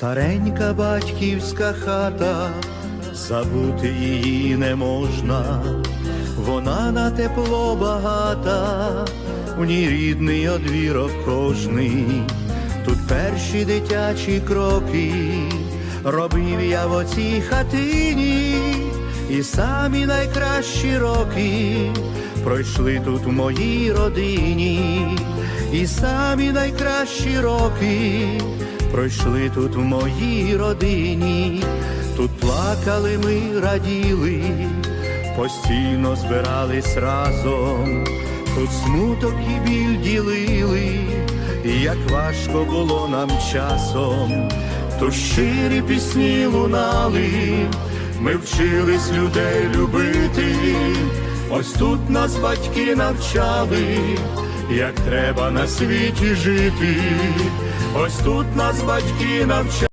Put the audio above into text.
Старенька батьківська хата, забути її не можна, вона на тепло багата, в ній рідний одвірок кожний, тут перші дитячі кроки, робив я в оцій хатині, і самі найкращі роки пройшли тут в моїй родині, і самі найкращі роки пройшли тут в моїй родині, тут плакали ми, раділи, постійно збирались разом, тут смуток і біль ділили, як важко було нам часом, тут щирі пісні лунали, ми вчились людей любити, ось тут нас батьки навчали, як треба на світі жити, ось тут нас батьки навчали.